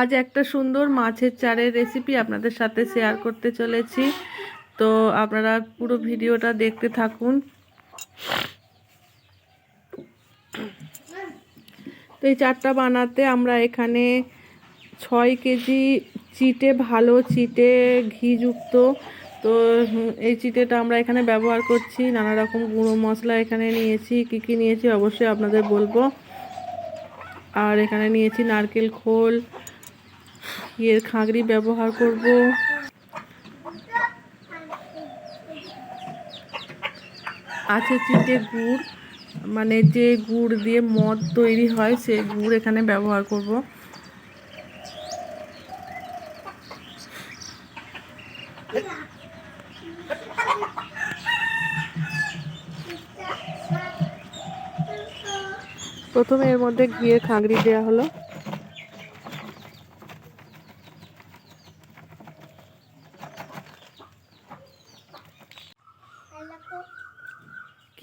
আজ একটা সুন্দর মাছের চারের রেসিপি আপনাদের সাথে শেয়ার করতে চলেছি। তো আপনারা পুরো ভিডিওটা দেখতে থাকুন। তো এই চারটা বানাতে আমরা এখানে ছয় কেজি চিটে, ভালো চিটে ঘিযুক্ত। তো এই চিটেটা আমরা এখানে ব্যবহার করছি। নানা রকম গুঁড়ো মশলা এখানে নিয়েছি। কী কী নিয়েছি অবশ্যই আপনাদের বলব। আর এখানে নিয়েছি নারকেল খোল এর খাগড়ি ব্যবহার করব। আছে চিটে গুড় মানে যে গুড় দিয়ে মদ তৈরি হয়, সে গুড় এখানে ব্যবহার করব। প্রথমে এর মধ্যে ঘিয়ের খাগড়ি দেওয়া হলো।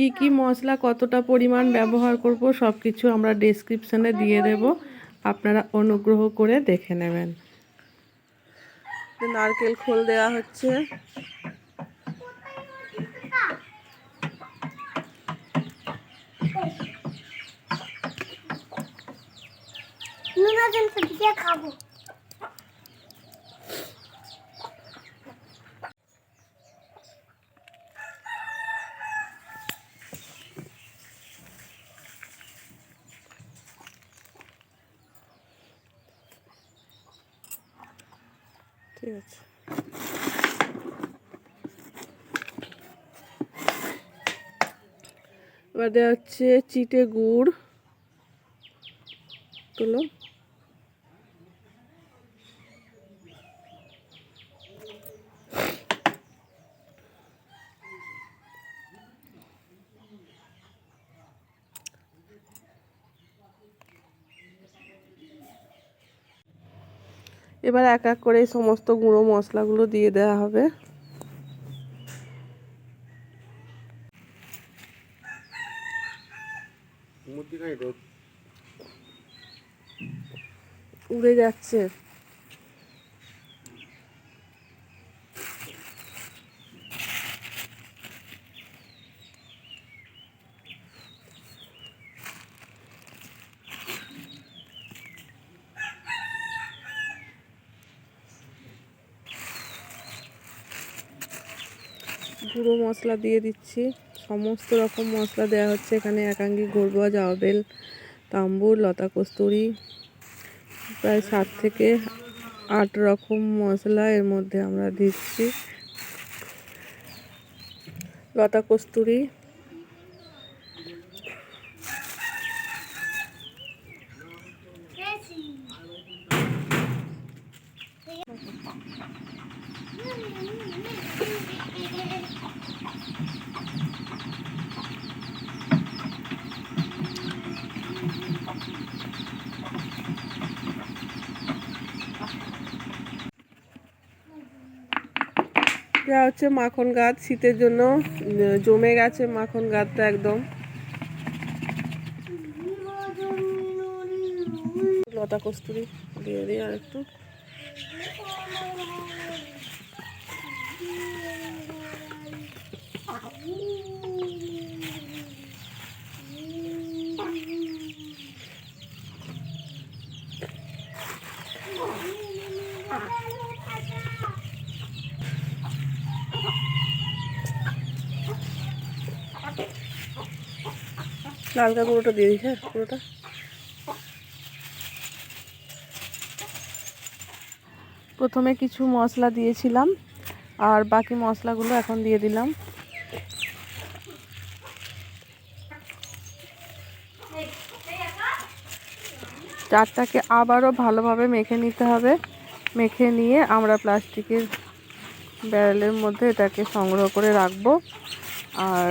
কি কি মশলা কতটা পরিমাণ ব্যবহার করব সব কিছু আমরা ডেসক্রিপশনে দিয়ে দেব। আপনারা অনুগ্রহ করে দেখে নেবেন। নারকেল খোল দেওয়া হচ্ছে। নুনা জল খাব। ঠিক আছে। এবার দেওয়া হচ্ছে চিটে গুড়। তুলো। এবার এক এক করে এই সমস্ত গুঁড়ো মশলাগুলো দিয়ে দেওয়া হবে। উড়ে যাচ্ছে। গুঁড়ো মশলা দিয়ে দিচ্ছি। সমস্ত রকম মশলা দেওয়া হচ্ছে এখানে। একাঙ্গি গড়বুয়া জাওবেল তাম্বুর, লতা কস্তুরি। প্রায় সাত থেকে আট রকম মশলা এর মধ্যে আমরা দিচ্ছি। লতা কস্তুরি যা হচ্ছে মাখন গাছ, শীতের জন্য জমে গেছে মাখন গাছটা একদম। লতা কস্তুরি দিয়ে দিই আর একটু লালকা গুঁড়োটা দিয়ে দিস হ্যাঁ পুরোটা প্রথমে কিছু মশলা দিয়েছিলাম, আর বাকি মশলাগুলো এখন দিয়ে দিলাম। চারটাকে আবারও ভালোভাবে মেখে নিতে হবে। মেখে নিয়ে আমরা প্লাস্টিকের ব্যারেলের মধ্যে এটাকে সংগ্রহ করে রাখব। আর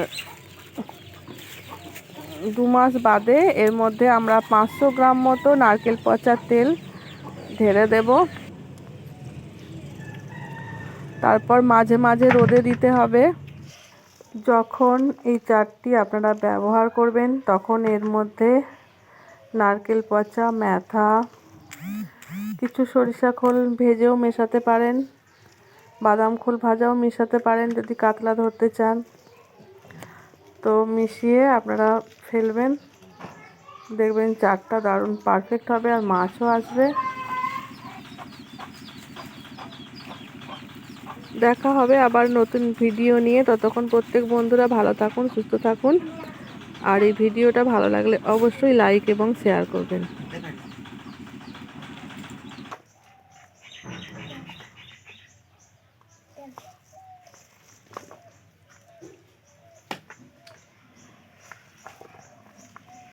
দু মাস বাদে এর মধ্যে আমরা পাঁচশো গ্রাম মতো নারকেল পচার তেল ঢেলে দেব। তারপর মাঝে মাঝে রোদে দিতে হবে। যখন এই চারটি আপনারা ব্যবহার করবেন, তখন এর মধ্যে নারকেল পচা, ম্যাথা, কিছু সরিষা খোল ভেজেও মেশাতে পারেন, বাদাম খোল ভাজাও মেশাতে পারেন যদি কাতলা ধরতে চান। তো মিশিয়ে আপনারা ফেলবেন। দেখবেন চারটা দারুণ পারফেক্ট হবে আর মাছও আসবে। দেখা হবে আবার নতুন ভিডিও নিয়ে। ততক্ষণ প্রত্যেক বন্ধুরা ভালো থাকুন, সুস্থ থাকুন। আর এই ভিডিওটা ভালো লাগলে অবশ্যই লাইক এবং শেয়ার করবেন।